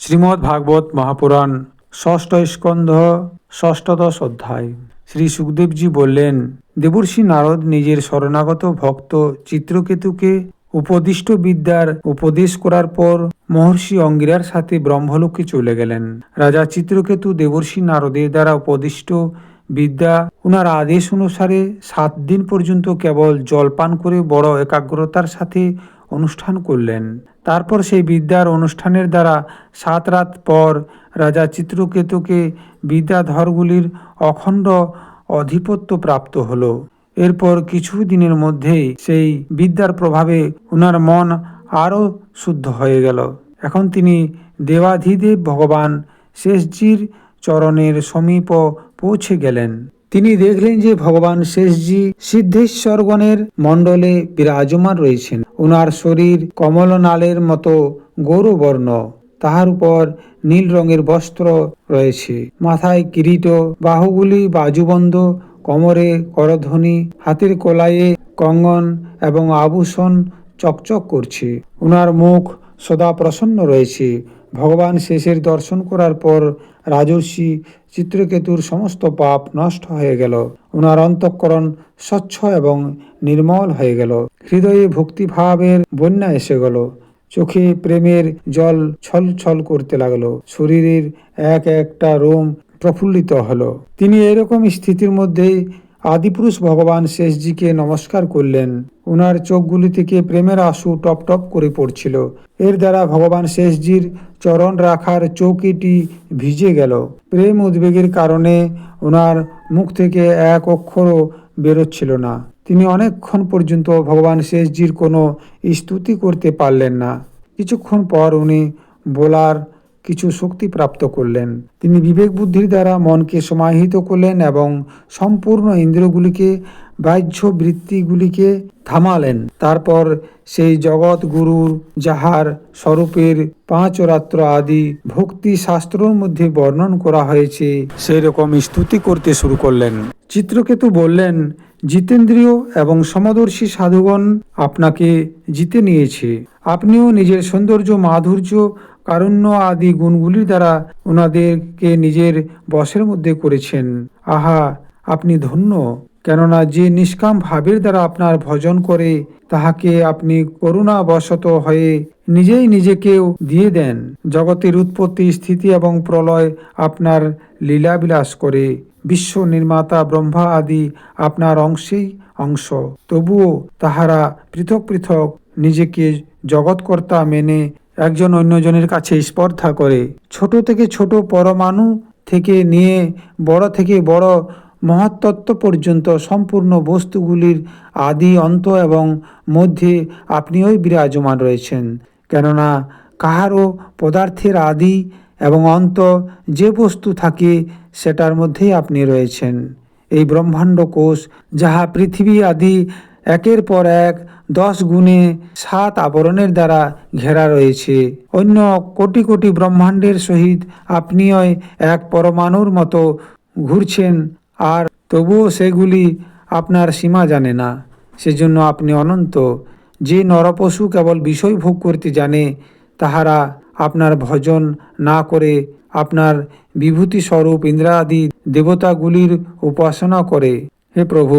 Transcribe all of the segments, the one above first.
শ্রীমদ্ ভাগবত মহাপুরাণ, ষষ্ঠ স্কন্ধ, ষষ্ঠদশ অধ্যায়। শ্রী সুখদেবজি বললেন, দেবর্ষি নারদ নিজের শরণাগত ভক্ত চিত্রকেতুকে উপদিষ্ট বিদ্যার উপদেশ করার পর মহর্ষি অঙ্গিরার সাথে ব্রহ্মলোকে চলে গেলেন। রাজা চিত্রকেতু দেবর্ষি নারদের দ্বারা উপদিষ্ট বিদ্যা ওনার আদেশ অনুসারে সাত দিন পর্যন্ত কেবল জলপান করে বড় একাগ্রতার সাথে অনুষ্ঠান করলেন। তারপর সেই বিদ্যার অনুষ্ঠানের দ্বারা সাত রাত পর রাজা চিত্রকেতুকে বিদ্যাধরগুলির অখণ্ড অধিপত্য প্রাপ্ত হলো। এরপর কিছু দিনের মধ্যেই সেই বিদ্যার প্রভাবে ওনার মন আরও শুদ্ধ হয়ে গেল। এখন তিনি দেবাধিদেব ভগবান শেষজির চরণের সমীপ পৌঁছে গেলেন। তিনি দেখলেন যে ভগবান শেষজি সিদ্ধেশ্বরগণের মণ্ডলে বিরাজমান রয়েছেন। ওনার শরীর কমলনালের মতো গৌরবর্ণ। তাহার উপর নীল রঙের বস্ত্র রয়েছে। মাথায় কিরীট, বাহুগুলি বাজুবন্ধ, কোমরে করধ্বনি, হাতের কোলায়ে কঙ্গন এবং আভূষণ চকচক করছে। ওনার মুখ সদা প্রসন্ন রয়েছে। ভগবান শেষের দর্শন করার পর রাজর্ষি চিত্রকেতুর সমস্ত পাপ নষ্ট হয়ে গেল। ওনার অন্তঃকরণ স্বচ্ছ এবং নির্মল হয়ে গেল। হৃদয়ে ভক্তিভাবের বন্যা এসে গেল। চোখে প্রেমের জল ছল ছল করতে লাগল। শরীরের এক একটা রোম প্রফুল্লিত হলো। তিনি এরকম স্থিতির মধ্যেই আদিপুরুষ ভগবান শেষজিকে নমস্কার করলেন। ওনার চোখগুলি থেকে প্রেমের আশু টপ টপ করে পড়ছিল। এর দ্বারা ভগবান শেষজির চরণ রাখার চৌকিটি ভিজে গেল। প্রেম উদ্বেগের কারণে ওনার মুখ থেকে এক অক্ষরও বেরোচ্ছিল না। তিনি অনেকক্ষণ পর্যন্ত ভগবান শেষজির কোনো স্তুতি করতে পারলেন না। কিছুক্ষণ পর উনি বলার কিছু শক্তি প্রাপ্ত করলেন। তিনি বিবেক বুদ্ধির দ্বারা মনকে সমাহিত করলেন এবং সম্পূর্ণ ইন্দ্রগুলিকে বাহ্য বৃত্তিগুলিকে থামালেন। তারপর সেই জগৎ গুরুর যাহার স্বরূপের পাঁচ রাত্র আদি ভক্তি শাস্ত্রর মধ্যে বর্ণন করা হয়েছে সেই রকম স্তুতি করতে শুরু করলেন। চিত্রকেতু বললেন, জিতেন্দ্রীয় এবং সমদর্শী সাধুগণ আপনাকে জিতে নিয়েছে। আপনিও নিজের সৌন্দর্য মাধুর্য কারুণ্য আদি গুণগুলির দ্বারা ওনাদেরকে নিজের বশের মধ্যে করেছেন। আহা, আপনি ধন্য, কেননা যে নিষ্কাম ভাবের দ্বারা আপনার ভজন করে, তাহাকে আপনি করুণা বশত হয়ে নিজেই নিজেকেও দিয়ে দেন। জগতের উৎপত্তি, স্থিতি এবং প্রলয় আপনার লীলাবিলাস করে। বিশ্ব নির্মাতা, ব্রহ্মা আদি আপনার অংশেই অংশ। তবুও তাহারা পৃথক পৃথক নিজেকে জগৎকর্তা মেনে একজন অন্যজনের কাছে স্পর্ধা করে। ছোট থেকে ছোট পরমাণু থেকে নিয়ে বড় থেকে বড় মহাতত্ত্ব পর্যন্ত সম্পূর্ণ বস্তুগুলির আদি, অন্ত এবং মধ্যে আপনিও বিরাজমান রয়েছেন। কেননা কাহারও পদার্থের আদি এবং অন্ত যে বস্তু থাকে, সেটার মধ্যেই আপনি রয়েছেন। এই ব্রহ্মাণ্ড কোষ, যাহা পৃথিবী আদি একের পর এক দশ গুণে সাত আবরণের দ্বারা ঘেরা রয়েছে। অন্য কোটি কোটি ব্রহ্মাণ্ডের সহিত আপনিও এক পরমাণুর মতো ঘুরছেন, আর তবুও সেগুলি আপনার সীমা জানে না। সেজন্য আপনি অনন্ত। যে নরপশু কেবল বিষয় ভোগ করতে জানে, তাহারা আপনার ভজন না করে আপনার বিভূতি স্বরূপ ইন্দ্রাদি দেবতাগুলির উপাসনা করে। হে প্রভু,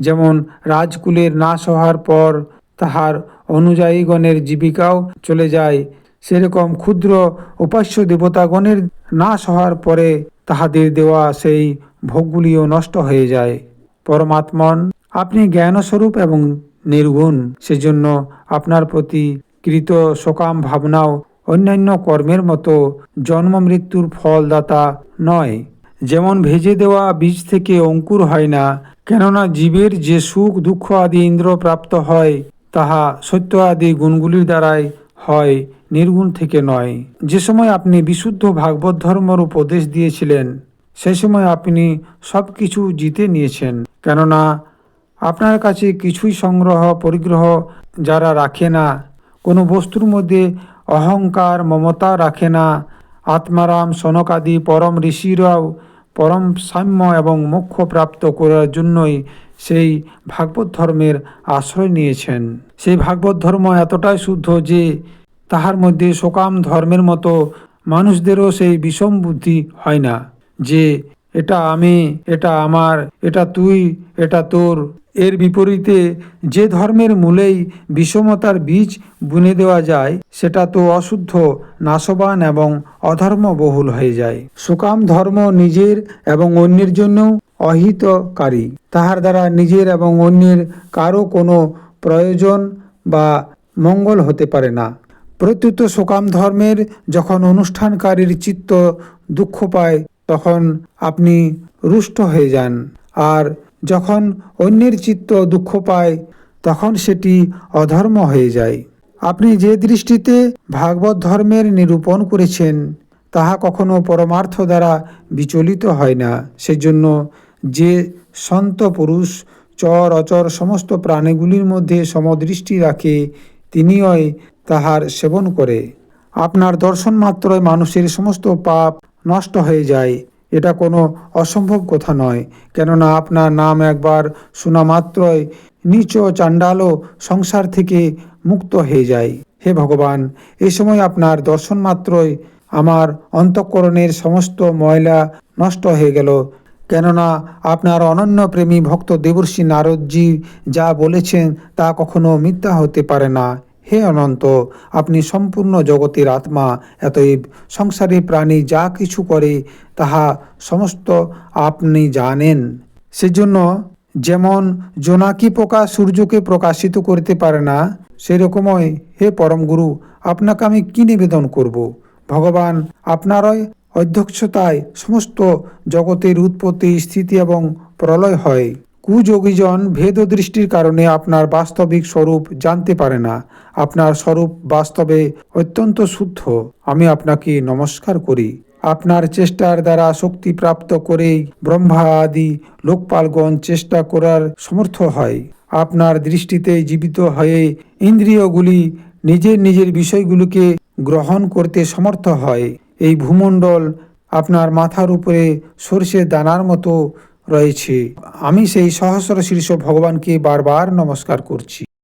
যেমন রাজকুলের নাশ হওয়ার পর তাহার অনুযায়ীগণের জীবিকাও চলে যায়, সেরকম ক্ষুদ্র উপাস্য দেবতাগণের নাশ হওয়ার পরে তাহাদের দেওয়া সেই ভোগগুলিও নষ্ট হয়ে যায়। পরমাত্মন, আপনি জ্ঞানস্বরূপ এবং নির্গুণ, সেজন্য আপনার প্রতি কৃত সকাম ভাবনাও অন্যান্য কর্মের মতো জন্ম মৃত্যুর ফলদাতা নয়। যেমন ভেজে দেওয়া বীজ থেকে অঙ্কুর হয় না, কেননা জীবের যে সুখ, দুঃখ আদি ইন্দ্র প্রাপ্ত হয়, তাহা সত্য আদি গুণগুলির দ্বারাই হয়, নির্গুণ থেকে নয়। যে সময় আপনি বিশুদ্ধ ভাগবত ধর্মর উপদেশ দিয়েছিলেন, সে সময় আপনি সব কিছু জিতে নিয়েছেন, কেননা আপনার কাছে কিছুই সংগ্রহ, পরিগ্রহ যারা রাখে না, কোনো বস্তুর মধ্যে অহংকার, মমতা রাখে না, আত্মারাম সনকাদি পরম ঋষিরাও পরম সাম্য এবং মোক্ষ প্রাপ্ত করার জন্যই সেই ভাগবত ধর্মের আশ্রয় নিয়েছেন। সেই ভাগবত ধর্ম এতটাই শুদ্ধ যে তাহার মধ্যে সকাম ধর্মের মতো মানুষদেরও সেই বিষম বুদ্ধি হয় না যে, এটা আমি, এটা আমার, এটা তুই, এটা তোর এর বিপরীতে যে ধর্মের মূলেই বিষমতার বীজ বুনে দেওয়া যায়, সেটা তো অশুদ্ধ, নাশবান এবং অধর্মবহুল হয়ে যায়। সুকাম ধর্ম নিজের এবং অন্যের জন্যও অহিতকারী। তাহার দ্বারা নিজের এবং অন্যের কারও কোনো প্রয়োজন বা মঙ্গল হতে পারে না। প্রত্যুত সুকাম ধর্মের যখন অনুষ্ঠানকারীর চিত্ত দুঃখ পায়, তখন আপনি রুষ্ট হয়ে যান। আর যখন অন্যের চিত্ত দুঃখ পায়, তখন সেটি অধর্ম হয়ে যায়। আপনি যে দৃষ্টিতে ভাগবত ধর্মের নিরূপণ করেছেন, তাহা কখনো পরমার্থ দ্বারা বিচলিত হয় না। সেজন্য যে সন্ত পুরুষ, চর, অচর সমস্ত প্রাণীগুলির মধ্যে সমদৃষ্টি রাখে, তিনিই তাহার সেবন করে। আপনার দর্শন মাত্রই মানুষের সমস্ত পাপ নষ্ট হয়ে যায়। এটা কোনো অসম্ভব কথা নয়। কেননা আপনার নাম একবার শোনা মাত্রই নিচ চাণ্ডালও সংসার থেকে মুক্ত হয়ে যায়। হে ভগবান এই সময় আপনার দর্শন মাত্রই আমার অন্তঃকরণের সমস্ত ময়লা নষ্ট হয়ে গেল। কেননা আপনার অনন্য প্রেমী ভক্ত দেবর্ষী নারদজি যা বলেছেন তা কখনো মিথ্যা হতে পারে না। হে অনন্ত, আপনি সম্পূর্ণ জগতের আত্মা এতএব সংসারে প্রাণী যা কিছু করে, তাহা সমস্ত আপনি জানেন। সেজন্য যেমন জোনাকি পোকা সূর্যকে প্রকাশিত করতে পারে না, সেরকমই হে পরম গুরু আপনাকে আমি কি নিবেদন করব? ভগবান আপনারই অধ্যক্ষতায় সমস্ত জগতের উৎপত্তি, স্থিতি এবং প্রলয় হয়। কুযোগীজন ভেদ দৃষ্টির কারণে আপনার বাস্তবিক স্বরূপ জানতে পারে না। আপনার স্বরূপ বাস্তবে অত্যন্ত শুদ্ধ। আমি আপনাকে নমস্কার করি। আপনার চেষ্টার দ্বারা শক্তি প্রাপ্ত করেই ব্রহ্মা আদি লোকপালগণ চেষ্টা করার সমর্থ হয়। আপনার দৃষ্টিতে জীবিত হয়ে ইন্দ্রিয়গুলি নিজের নিজের বিষয়গুলিকে গ্রহণ করতে সমর্থ হয়। এই ভূমণ্ডল আপনার মাথার উপরে সর্ষে দানার মতো রয়েছে। আমি সেই সহস্র শীর্ষ ভগবানকে বারবার নমস্কার করছি।